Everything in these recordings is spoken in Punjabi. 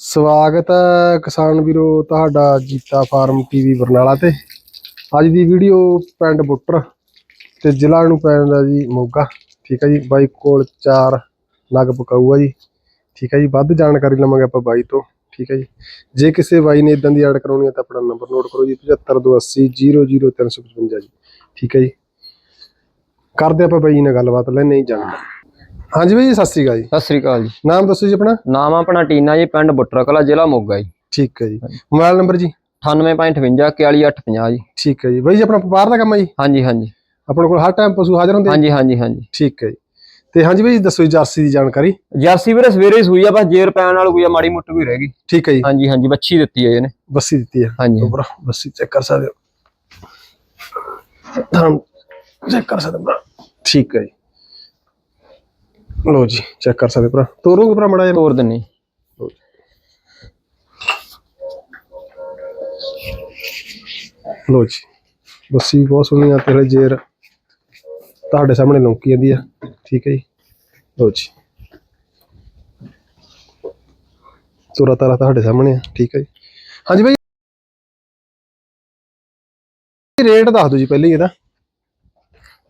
ਸਵਾਗਤ ਹੈ ਕਿਸਾਨ ਵੀਰੋ, ਤੁਹਾਡਾ ਜੀਤਾ ਫਾਰਮ ਟੀਵੀ ਬਰਨਾਲਾ ਤੇ। ਅੱਜ ਦੀ ਵੀਡੀਓ ਪਿੰਡ ਬੁੱਟਰ ਤੇ ਜ਼ਿਲ੍ਹਾ ਨੂੰ ਪੈਂਦਾ ਜੀ ਮੋਗਾ ਠੀਕ ਹੈ ਜੀ, ਬਾਈ ਕੋਲ ਚਾਰ ਨਗ ਪਕਾਊਆ ਜੀ। ਠੀਕ ਹੈ ਜੀ, ਵੱਧ ਜਾਣਕਾਰੀ ਲਵਾਂਗੇ ਆਪਾਂ ਬਾਈ ਤੋਂ। ਠੀਕ ਹੈ ਜੀ, ਜੇ ਕਿਸੇ ਬਾਈ ਨੇ ਇਦਾਂ ਦੀ ਐਡ ਕਰਾਉਣੀ ਹੈ ਤਾਂ ਆਪਣਾ ਨੰਬਰ ਨੋਟ ਕਰੋ ਜੀ 7528 00355 ਜੀ। ਠੀਕ ਹੈ ਜੀ, ਕਰਦੇ ਆਪਾਂ ਬਾਈ ਨਾਲ ਗੱਲਬਾਤ ਲੈ ਨਹੀਂ ਜਾਣਦਾ ਹਾਂਜੀ ਬਾਈ ਜੀ ਸਤਿ ਸ਼੍ਰੀ ਅਕਾਲ ਜੀ। ਸਤਿ ਸ੍ਰੀ ਅਕਾਲ ਜੀ। ਨਾਮ ਦੱਸੋ ਜੀ ਆਪਣਾ? ਨਾਮ ਆਪਣਾ ਟੀਨਾ ਜੀ ਪਿੰਡ ਬੁੱਟਰ ਕਲਾ ਜ਼ਿਲ੍ਹਾ ਮੋਗਾ ਜੀ। ਠੀਕ ਹੈ ਜੀ। ਮੋਬਾਈਲ ਨੰਬਰ ਜੀ? 98.58 41850 ਜੀ। ਠੀਕ ਹੈ ਜੀ। ਬਾਈ ਜੀ ਆਪਣਾ ਵਪਾਰ ਦਾ ਕੰਮ ਹੈ ਜੀ? ਹਾਂਜੀ ਹਾਂਜੀ। ਆਪਣੇ ਕੋਲ ਹਰ ਟਾਈਮ ਪਸ਼ੂ ਹਾਜ਼ਰ ਹੁੰਦੇ ਆ? ਹਾਂਜੀ ਹਾਂਜੀ ਹਾਂਜੀ। ਠੀਕ ਹੈ ਜੀ। ਤੇ ਹਾਂਜੀ ਬਾਈ ਜੀ ਦੱਸੋ ਜੀ ਜਰਸੀ ਦੀ ਜਾਣਕਾਰੀ? ਜਰਸੀ ਵੀਰੇ ਸਵੇਰੇ ਹੀ ਸੂਈ ਆ ਬਸ ਜੇਰ ਪੈਣ ਨਾਲ ਕੋਈ ਆ, ਮਾੜੀ ਮੁੱਟ ਵੀ ਰਹਿ ਗਈ। ਠੀਕ ਹੈ ਜੀ। ਹਾਂਜੀ ਹਾਂਜੀ ਬੱਚੀ ਦਿੱਤੀ ਹੈ ਇਹਨੇ। ਬੱਸੀ ਦਿੱਤੀ ਹੈ ਹਾਂਜੀ। ਉਪਰ ਬੱਸੀ ਚੈੱਕ ਕਰ ਸਕਦੇ ਹੋ। ਤਾਂ ਚੈੱਕ ਕਰ ਸਕਦੇ ਹੋ ਭਰਾ। ਠੀਕ ਹੈ ਜੀ। ਲੋ ਜੀ ਚੈੱਕ ਕਰ ਸਕਦੇ ਹੋ ਭਰਾ ਤੋਰੋਗੇ ਭਰਾ ਮੜਾ ਤੋਰ ਦਿੰਨੀ ਲੋ ਜੀ। ਬੱਸੀ ਬਹੁਤ ਸੋਹਣੀ ਆ ਤੇਰੇ ਜੇਰ ਤੁਹਾਡੇ ਸਾਹਮਣੇ ਲੌਂਕੀ ਜਾਂਦੀ ਆ। ਠੀਕ ਹੈ ਜੀ। ਲੋ ਜੀ। ਤੋਰਾ ਤਾਰਾ ਤੁਹਾਡੇ ਸਾਹਮਣੇ ਆ। ਠੀਕ ਹੈ ਜੀ। ਹਾਂਜੀ ਬਾਈ। ਰੇਟ ਦੱਸ ਦਿਓ ਜੀ ਪਹਿਲੇ ਹੀ ਇਹਦਾ।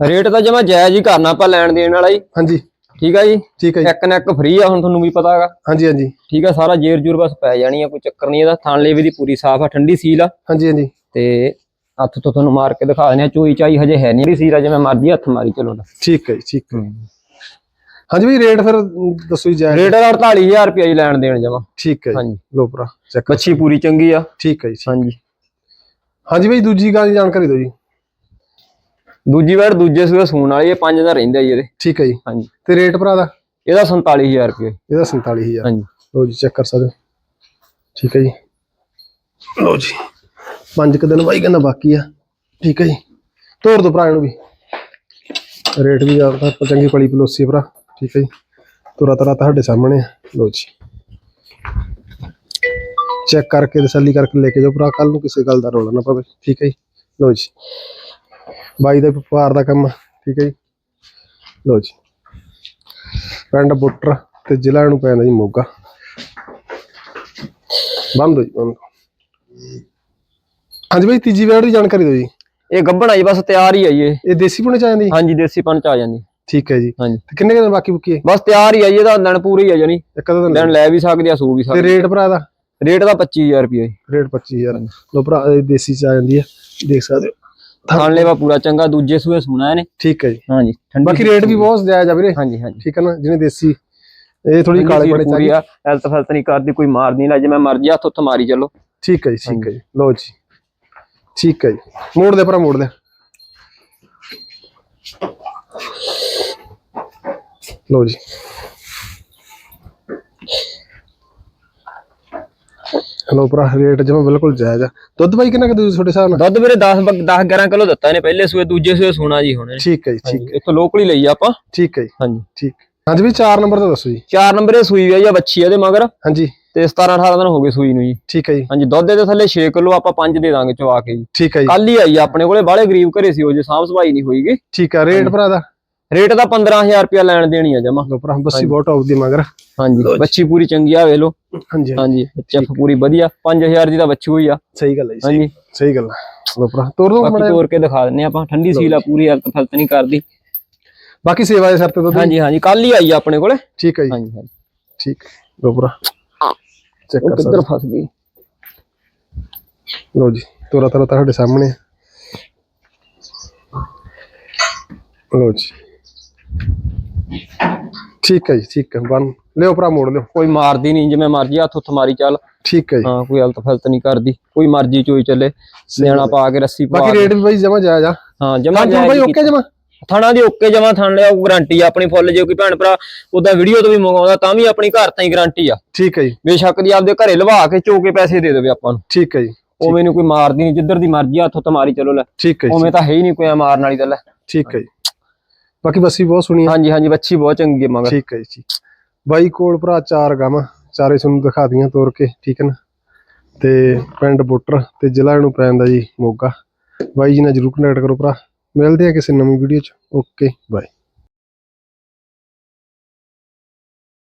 ਰੇਟ ਤਾਂ ਜਮਾ ਜਾਇਜ਼ ਹੀ ਕਰਨਾ ਆਪਾਂ ਲੈਣ ਦੇਣ ਵਾਲਾ ਜੀ। ਹਾਂਜੀ। ਠੀਕ ਆ ਜੀ? ਠੀਕ ਹੈ ਜੀ। ਇੱਕ ਨੈਕ ਫ੍ਰੀ ਆ ਹੁਣ ਤੁਹਾਨੂੰ ਵੀ ਪਤਾ ਹੈਗਾ ਹਾਂਜੀ ਹਾਂਜੀ। ਠੀਕ ਆ ਸਾਰਾ ਜੇਰ ਜੂਰ ਬਸ ਪੈ ਜਾਣੀ ਆ ਕੋਈ ਚੱਕਰ ਨਹੀਂ ਇਹਦਾ। ਥਣ ਲੇਵੇ ਦੀ ਪੂਰੀ ਸਾਫ਼ ਆ ਠੰਡੀ ਸੀਲ ਆ। ਹਾਂਜੀ ਹਾਂਜੀ। ਤੇ ਹੱਥ ਤੋਂ ਤੁਹਾਨੂੰ ਮਾਰ ਕੇ ਦਿਖਾ ਦਿੰਦੇ ਆ ਚੋਈ ਚਾਈ ਹਜੇ ਹੈ ਨਹੀਂ ਸੀਲ ਆ ਜਿਵੇਂ ਮਰਜ਼ੀ ਹੱਥ ਮਾਰੀ ਚਲੋ ਨਾ ਠੀਕ ਹੈ ਜੀ ਠੀਕ ਹੈ। ਹਾਂਜੀ ਬਾਈ ਰੇਟ ਫਿਰ ਦੱਸੋ ਜੀ ਜਾਇਜ਼। ਰੇਟ 48000 ਰੁਪਏ ਜੀ ਲੈਣ ਦੇਣ ਜਮਾ। ਠੀਕ ਹੈ ਹਾਂਜੀ। ਲੋ ਭਰਾ ਚੈੱਕ ਬੱਚੀ ਪੂਰੀ ਚੰਗੀ ਆ। ਠੀਕ ਹੈ ਜੀ ਹਾਂਜੀ। ਹਾਂਜੀ ਬਾਈ ਦੂਜੀ ਗੱਲ ਜਾਣਕਾਰੀ ਦਿਓ ਜੀ। ਦੂਜੀ ਵਾਰ ਦੂਜੇ ਸੂਏ ਸੂਣ ਵਾਲੀ ਇਹ ਪੰਜ ਦਾ ਰਹਿੰਦਾ ਜੀ ਇਹਦੇ। ਠੀਕ ਹੈ ਜੀ। ਹਾਂਜੀ। ਤੇ ਰੇਟ ਭਰਾ ਦਾ? ਇਹਦਾ 47000 ਰੁਪਏ ਇਹਦਾ 47000 ਹਾਂਜੀ। ਲੋ ਜੀ ਚੈੱਕ ਕਰ ਸਕਦੇ ਠੀਕ ਹੈ ਜੀ। ਲੋ ਜੀ ਪੰਜ ਕੁ ਦਿਨ ਬਾਈ ਕਹਿੰਦਾ ਬਾਕੀ ਆ। ਠੀਕ ਹੈ ਜੀ। ਤੋਰ ਦੋ ਭਰਾ ਇਹਨੂੰ ਵੀ। ਰੇਟ ਵੀ ਤਾਂ ਚੰਗੀ ਪਲੀ ਪਲੋਸੀ ਭਰਾ। ਠੀਕ ਹੈ ਜੀ। ਤੁਰਾ ਤਰਾ ਤੁਹਾਡੇ ਸਾਹਮਣੇ ਆ। ਲੋ ਜੀ। ਚੈੱਕ ਕਰਕੇ ਤਸੱਲੀ ਕਰਕੇ ਲੈ ਕੇ ਜਾਓ ਭਰਾ ਕੱਲ ਨੂੰ ਕਿਸੇ ਗੱਲ ਦਾ ਰੋਲਾ ਨਾ ਪਵੇ। ਠੀਕ ਹੈ ਜੀ। ਲੋ ਜੀ। ਬਾਈ ਦਾ ਵਪਾਰ ਦਾ ਕੰਮ ਠੀਕ ਹੈ ਜੀ। ਲੋ ਜੀ। ਪਿੰਡ ਬੁੱਟਰ ਤੇ ਜ਼ਿਲ੍ਹਾ ਨੂੰ ਪੈਂਦਾ ਜੀ ਮੋਗਾ। ਬੰਦ ਹੋ ਜੀ ਬੰਦ। ਹਾਂਜੀ ਬਾਈ ਤੀਜੀ ਵੇੜ ਦੀ ਜਾਣਕਾਰੀ ਦਿਓ ਜੀ। ਇਹ ਗੱਭਣ ਆ ਜੀ ਬਸ ਤਿਆਰ ਹੀ ਆ ਜੀ ਇਹ। ਇਹ ਦੇਸੀ ਪੁਣੇ ਚ ਆ ਜਾਂਦੀ? ਹਾਂਜੀ ਦੇਸੀ ਪੰਚ ਆ ਜਾਂਦੀ। ਠੀਕ ਹੈ ਜੀ। ਹਾਂਜੀ। ਤੇ ਕਿੰਨੇ ਕੁ ਦਿਨ ਬਾਕੀ ਬੁੱਕੀ ਹੈ? ਬਸ ਤਿਆਰ ਹੀ ਆ ਜੀ ਇਹਦਾ ਦਿਨ ਪੂਰੇ ਹੀ ਆ ਜਾਣੀ। ਇੱਕ ਦਿਨ। ਦਿਨ ਲੈ ਵੀ ਸਕਦੇ ਆ ਸੂ ਵੀ ਤੇ ਸਕਦੇ ਰੇਟ ਭਰਾ ਦਾ? ਰੇਟ ਦਾ 25000 ਰੁਪਏ ਰੇਟ 25000 ਲੋ ਭਰਾ ਦੇਸੀ ਚ ਆ ਜਾਂਦੀ ਹੈ। ਦੇਖ ਸਕਦੇ ਹੋ। ਖਾਣ ਲੈਵਾ ਪੂਰਾ ਚੰਗਾ ਦੂਜੇ ਸੂਏ ਸੂਣਾ ਇਹਨੇ। ਠੀਕ ਹੈ ਜੀ। ਹਾਂਜੀ ਠੰਡੀ ਬਾਕੀ ਰੇਟ ਵੀ ਬਹੁਤ ਜਾਇਜ਼ ਆ ਵੀਰੇ। ਹਾਂਜੀ ਹਾਂਜੀ। ਠੀਕ ਹੈ ਨਾ ਜਿਹਨੇ ਦੇਸੀ। ਇਹ ਥੋੜੀ ਕਾਲੇ ਬੜੇ ਪੂਰੀ ਚਾਹੀਦੀ। ਆ ਹੈਲਥ ਫੈਲਥ ਨਹੀਂ ਕਰਦੀ ਕੋਈ ਮਾਰ ਨਹੀਂ ਲੈ ਜੇ ਮੈਂ ਮਰਜ਼ੀ ਹੱਥ ਉੱਥੇ ਮਾਰੀ ਚੱਲੋ। ਠੀਕ ਹੈ ਜੀ ਠੀਕ ਹੈ ਜੀ। ਲੋ ਜੀ। ਠੀਕ ਹੈ ਜੀ। ਮੋੜ ਦੇ ਭਰਾ ਮੋੜ ਦੇ। ਲੋ ਜੀ। ਹਲੋ ਭਰਾ ਰੇਟ ਜਮਾ ਬਿਲਕੁਲ ਜਾਇਜ਼ ਆ। ਦੁੱਧ ਬਾਈ ਕਿੰਨਾ ਕਿ ਦੂਜੀ ਤੁਹਾਡੇ ਹਿਸਾਬ ਨਾਲ? ਦੁੱਧ ਵੀਰੇ 10 10 11 ਕਿਲੋ ਦਿੱਤਾ ਇਹਨੇ ਪਹਿਲੇ ਸੂਏ ਦੂਜੇ ਸੂਏ ਸੂਣਾ ਜੀ ਹੁਣ। ਠੀਕ ਹੈ ਜੀ ਠੀਕ ਹਾਂਜੀ, ਇੱਥੋਂ ਲੋਕਲ ਹੀ ਲਈ ਆ ਆਪਾਂ। ਠੀਕ ਹੈ ਜੀ ਹਾਂਜੀ। ਠੀਕ। ਹਾਂਜੀ ਵੀ 4 ਨੰਬਰ ਦਾ ਦੱਸੋ ਜੀ। ਚਾਰ ਨੰਬਰ ਇਹ ਸੂਈ ਹੋਈ ਆ ਬੱਚੀ ਇਹਦੇ ਮਗਰ। ਹਾਂਜੀ। ਤੇ 17 18 ਦਿਨ ਹੋ ਗਏ ਸੂਈ ਨੂੰ ਜੀ। ਠੀਕ ਹੈ ਜੀ। ਹਾਂਜੀ ਦੁੱਧ ਦੇ ਥੱਲੇ 6 ਕਿਲੋ ਆਪਾਂ 5 ਦੇ ਦਾਂਗੇ ਚਵਾ ਕੇ ਜੀ। ਠੀਕ ਹੈ ਜੀ। ਕੱਲ ਹੀ ਆਈ ਆ ਆਪਣੇ ਕੋਲੇ ਬਾਹਲੇ ਗਰੀਬ ਘਰੇ ਸੀ ਉਹ ਜੇ ਸਾਂਭ ਸਭਾਈ ਨਹੀਂ ਹੋਈਗੀ ਠੀਕ ਹੈ ਰੇਟ ਭਰਾ ਦਾ? ਰੇਟ ਦਾ 15000 ਰੁਪਇਆ ਲੈਣ ਦੇਣੀ ਆ ਜਮਾ। ਲੋ ਭਰਾ ਬੱਸੀ ਬਹੁਤ ਆਉ ਦੀ ਮਗਰ। ਹਾਂਜੀ ਬੱਚੀ ਪੂਰੀ ਚੰਗੀ ਆ ਵੇ ਲੋ ਹਾਂਜੀ। ਹਾਂਜੀ, ਚੱਫ ਪੂਰੀ ਵਧੀਆ 5000 ਦੀ ਤਾਂ ਬੱਚੀ ਹੋਈ ਆ। ਸਹੀ ਗੱਲ ਹੈ ਜੀ ਸਹੀ- ਹਾਂਜੀ। ਸਹੀ ਗੱਲ ਹੈ। ਲੋ ਭਰਾ ਤੋਰ ਦੋ ਬਾਕੀ ਤੋਰ ਕੇ ਦਿਖਾ ਦਿੰਨੇ ਆਪਾਂ। ਠੰਡੀ ਸੀਲ ਆ ਪੂਰੀ ਹਲਤ ਫਲਤ ਨਹੀਂ ਕਰਦੀ। ਬਾਕੀ ਸੇਵਾ ਦੇ ਸਿਰ ਤੇ ਹਾਂਜੀ ਹਾਂਜੀ ਕੱਲ ਹੀ ਆਈ ਆ ਆਪਣੇ ਕੋਲੇ। ਠੀਕ ਹੈ ਜੀ। ਹਾਂਜੀ ਹਾਂਜੀ। ਠੀਕ। ਲੋ ਭਰਾ। ਚੈੱਕ ਕਰ ਕਿੱਧਰ ਫਸ ਗਈ? ਲੋ ਜੀ ਤੋਰਾ ਤੋਰਾ ਤੁਹਾਡੇ ਸਾਹਮਣੇ। ਲੋ ਜੀ। ਠੀਕ ਹੈ ਜੀ ਠੀਕ ਹੈ। ਬਨ ਲਿਓ ਭਰਾ ਮੋੜ ਲਿਓ। ਕੋਈ ਮਾਰਦੀ ਨਹੀਂ ਜਿਵੇਂ ਮਰਜ਼ੀ ਹੱਥ ਉੱਥ ਮਾਰੀ ਚੱਲ। ਠੀਕ ਹੈ ਜੀ। ਹਾਂ ਕੋਈ ਹਲਤ ਫਲਤ ਨਹੀਂ ਕਰਦੀ। ਕੋਈ ਮਰਜ਼ੀ ਚੋਈ ਚੱਲੇ। ਸਿਆਣਾ ਪਾ ਕੇ ਰੱਸੀ ਪਾ ਬਾਕੀ ਰੇਟ ਵੀ ਬਾਈ ਜਮਾ ਜਾਇਜ਼ ਆ। ਹਾਂ ਜਮਾ ਹਾਂਜੀ ਬਾਈ ਓਕੇ ਜਮਾ? ਥਾਣਾ ਦੀ ਓਕੇ ਜਮਾ ਥਾਣ ਲਿਆ ਗਾਰੰਟੀ ਆ ਆਪਣੀ ਫੁੱਲ ਜੇ ਕੋਈ ਭੈਣ ਭਰਾ ਉਹਦਾ ਵੀਡੀਓ ਤੋਂ ਵੀ ਮੰਗਾਉਂਦਾ ਤਾਂ ਵੀ ਆਪਣੀ ਘਰ ਤਾਂ ਹੀ ਗਾਰੰਟੀ ਆ। ਠੀਕ ਹੈ ਜੀ। ਬੇਸ਼ੱਕ ਦੀ ਆਪਦੇ ਘਰੇ ਲਵਾ ਕੇ ਚੋ ਕੇ ਪੈਸੇ ਦੇ ਦੇਵੇ ਆਪਾਂ ਨੂੰ। ਠੀਕ ਹੈ ਜੀ। ਉਵੇਂ ਨੂੰ ਕੋਈ ਮਾਰਦੀ ਨਹੀਂ ਜਿੱਧਰ ਦੀ ਮਰਜ਼ੀ ਹੱਥ ਉੱਤੇ ਮਾਰੀ ਚਲੋ ਲੈ। ਠੀਕ ਹੈ ਜੀ। ਉਵੇਂ ਤਾਂ ਹੈ ਹੀ ਨਹੀਂ ਕੋਈ ਮਾਰਨ ਵਾਲੀ ਤਾਂ ਲੈ। ਠੀਕ ਹੈ ਜੀ। ਬਾਕੀ ਬੱਸੀ ਬਹੁਤ ਸੋਹਣੀ ਆ। ਹਾਂਜੀ ਹਾਂਜੀ ਬੱਚੀ ਬਹੁਤ ਚੰਗੀ ਹੈ ਮਗਰ ਠੀਕ ਹੈ ਜੀ ਠੀਕ। ਬਾਈ ਕੋਲ ਭਰਾ ਚਾਰ ਗਾਵਾਂ ਚਾਰੇ ਤੁਹਾਨੂੰ ਦਿਖਾ ਦੀਆਂ ਤੋਰ ਕੇ ਠੀਕ ਹੈ ਨਾ? ਤੇ ਪਿੰਡ ਬੁੱਟਰ ਤੇ ਜ਼ਿਲ੍ਹਾ ਨੂੰ ਪੈਂਦਾ ਜੀ ਮੋਗਾ। ਬਾਈ ਜੀ ਨਾਲ ਜਰੂਰ ਕਨੈਕਟ ਕਰੋ ਭਰਾ। ਮਿਲਦੇ ਆ ਕਿਸੇ ਨਵੀਂ ਵੀਡੀਓ ਚ। Okay bye.